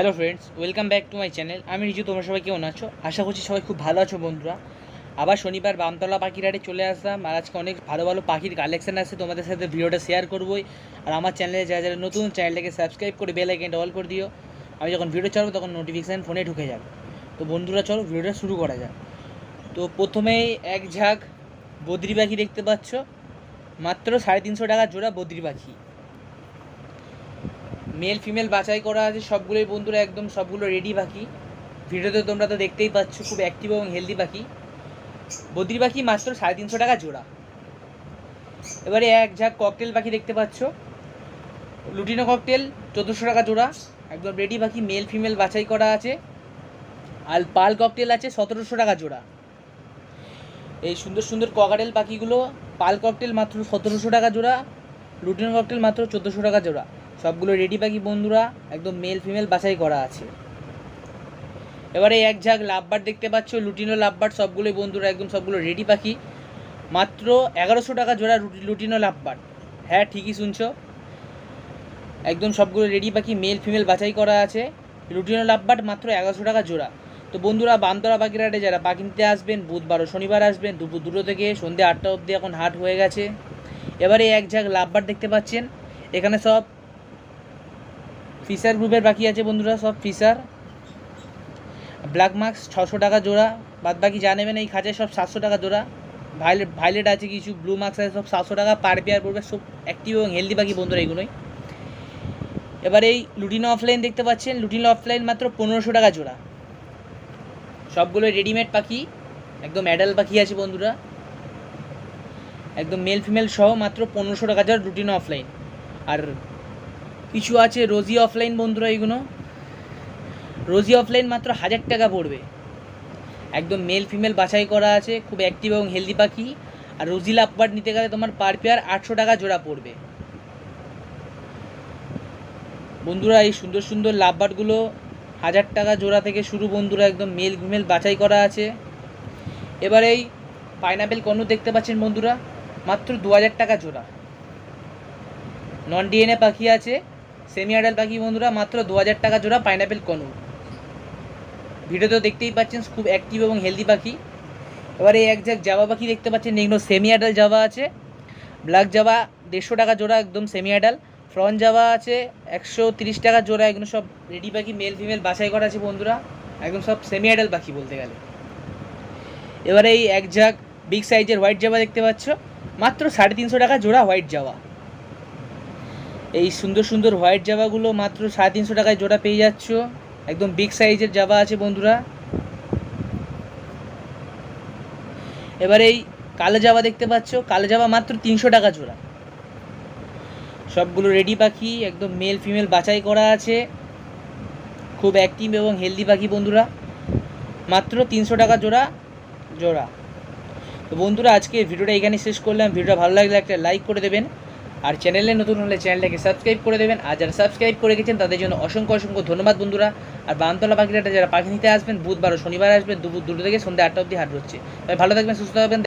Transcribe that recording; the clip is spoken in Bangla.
Hello friends welcome back to my channel আমি রিজু, তোমরা সবাই কেমন আছো? আশা করছি সবাই খুব ভালো আছো বন্ধুরা। আবার শনিবার বামতলা পাখির হাটে চলে আসলাম আর আজকে অনেক ভালো ভালো পাখির কালেকশন আছে, তোমাদের সাথে ভিডিওটা শেয়ার করবোই। আর আমার চ্যানেলে যারা যারা নতুন চ্যানেলটাকে সাবস্ক্রাইব করে বেল আইকনটা অল করে দিও। আমি যখন ভিডিও চালাবো তখন নোটিফিকেশান ফোনে ঢুকে যাবে। তো বন্ধুরা, চলো ভিডিওটা শুরু করা যাক। তো প্রথমেই এক ঝাঁক বদ্রি পাখি দেখতে পাচ্ছ। মাত্র সাড়ে তিনশো টাকা জোড়া বদ্রি পাখি। মেল ফিমেল বাছাই করা আছে, সবগুলোই বন্ধুরা একদম সবগুলো রেডি পাখি। ভিডিওতে তোমরা তো দেখতেই পাচ্ছ, খুব অ্যাক্টিভ এবং হেলদি পাখি। বদ্রি পাখি মাত্র সাড়ে তিনশো টাকা জোড়া। এবারে এক ঝাঁক ককটেল পাখি দেখতে পাচ্ছ। লুটিনো ককটেল চোদ্দোশো টাকা জোড়া। একদম রেডি পাখি মেল ফিমেল বাছাই করা আছে। আর পাল ককটেল আছে, সতেরোশো টাকা জোড়া। এই সুন্দর সুন্দর ককাটেল পাখিগুলো, পাল ককটেল মাত্র সতেরোশো টাকা জোড়া। লুটিনো ককটেল মাত্র চোদ্দোশো টাকা জোড়া। সবগুলো রেডি পাখি বন্ধুরা, একদম মেল ফিমেল বাছাই করা আছে। এবারে এক ঝাঁক লাভবার দেখতে পাচ্ছ, লুটিনো লাভবার সবগুলোই বন্ধুরা, একদম সবগুলো রেডি পাখি। মাত্র এগারোশো টাকা জোড়া লুটিনো লাভবার। হ্যাঁ ঠিকই শুনছো। একদম সবগুলো রেডি পাখি মেল ফিমেল বাছাই করা আছে। লুটিনো লাভবার মাত্র এগারোশো টাকা জোড়া। তো বন্ধুরা বামতলা পাখিরাটে যারা পাখি নিতে আসবেন বুধবার ও শনিবার আসবেন, দুপুর দুটো থেকে সন্ধ্যে আটটা অবধি এখন হাট হয়ে গেছে। এবারে এক ঝাঁক লাভবার দেখতে পাচ্ছেন। এখানে সব ফিশার গ্রুপের বাকি আছে বন্ধুরা, সব ফিশার। ব্ল্যাক মার্কস ছশো টাকা জোড়া বাদ বাকি যা নেবেন এই খাঁচায় সব সাতশো টাকা জোড়া। ভাইলেট ভাইলেট আছে কিছু, ব্লু মার্কস আছে সব সাতশো টাকা, পার পেয়ার পড়বে, সব অ্যাক্টিভ এবং হেলদি পাখি বন্ধুরা এগুলোই। এবার এই লুটিনো অফলাইন দেখতে পাচ্ছেন, লুটিনো অফলাইন মাত্র পনেরোশো টাকা জোড়া। সবগুলো রেডিমেড পাখি, একদম অ্যাডাল পাখি আছে বন্ধুরা। একদম মেল ফিমেল সহ মাত্র পনেরোশো টাকা জোড়া লুটিনো অফলাইন আর কিছু আছে রোজি অফলাইন বন্ধুরা এগুলো। রোজি অফলাইন মাত্র হাজার টাকা পড়বে। একদম মেল ফিমেল বাছাই করা আছে, খুব অ্যাক্টিভ এবং হেলদি পাখি। আর রোজি লাভবার্ড নিতে গেলে তোমার পার পেয়ার আটশো টাকা জোড়া পড়বে। বন্ধুরা, এই সুন্দর সুন্দর লাভবার্ডগুলো হাজার টাকা জোড়া থেকে শুরু বন্ধুরা, একদম মেল ফিমেল বাছাই করা আছে। এবার এই পাইনাপেল কর্নু দেখতে পাচ্ছেন বন্ধুরা, মাত্র দু হাজার টাকা জোড়া। নন ডিএনএ পাখি আছে সেমি আডাল পাখি বন্ধুরা, মাত্র দু হাজার টাকা জোড়া পাইনাপেল কনু। ভিডিওতে দেখতেই পাচ্ছেন, খুব অ্যাক্টিভ এবং হেলদি পাখি। এবারে এই এক ঝাঁক জাবা পাখি দেখতে পাচ্ছেন এগুলো সেমি আডাল জাবা আছে। ব্ল্যাক জাবা, দেড়শো টাকা জোড়া একদম সেমি আডাল ফ্রন জাবা আছে, একশো তিরিশ টাকা জোড়া, এগুলো সব রেডি পাখি মেল ফিমেল বাছাই করা আছে বন্ধুরা। একদম সব সেমি আডাল পাখি বলতে গেলে। এবারে এই এক ঝাঁক বিগ সাইজের হোয়াইট জাবা দেখতে পাচ্ছ, মাত্র সাড়ে তিনশো টাকা জোড়া হোয়াইট জাবা। এই সুন্দর সুন্দর হোয়াইট জাবাগুলো মাত্র সাড়ে তিনশো টাকায় জোড়া পেয়ে যাচ্ছ। একদম বিগ সাইজের জাবা আছে বন্ধুরা। এবার এই কালো জাবা দেখতে পাচ্ছ। কালো জাবা মাত্র তিনশো টাকা জোড়া। সবগুলো রেডি পাখি, একদম মেল ফিমেল বাছাই করা আছে। খুব অ্যাক্টিভ এবং হেলদি পাখি বন্ধুরা। মাত্র তিনশো টাকা জোড়া জোড়া। তো বন্ধুরা, আজকে ভিডিওটা এখানে শেষ করলাম। ভিডিওটা ভালো লাগলে একটা লাইক করে দেবেন। আর চ্যানেলে নতুন হলে চ্যানেলটাকে সাবস্ক্রাইব করে দেবেন। আর যারা সাবস্ক্রাইব করে গেছেন, তাদের জন্য অসংখ্য অসংখ্য ধন্যবাদ বন্ধুরা। আর বামতলা পাখিরাটা যারা পাখি নিতে আসবেন, বুধবার ও শনিবার আসবেন, দুপুর দুটো থেকে সন্ধ্যা আটটা অব্দি হাট হচ্ছে। ভালো থাকবেন, সুস্থ থাকবেন।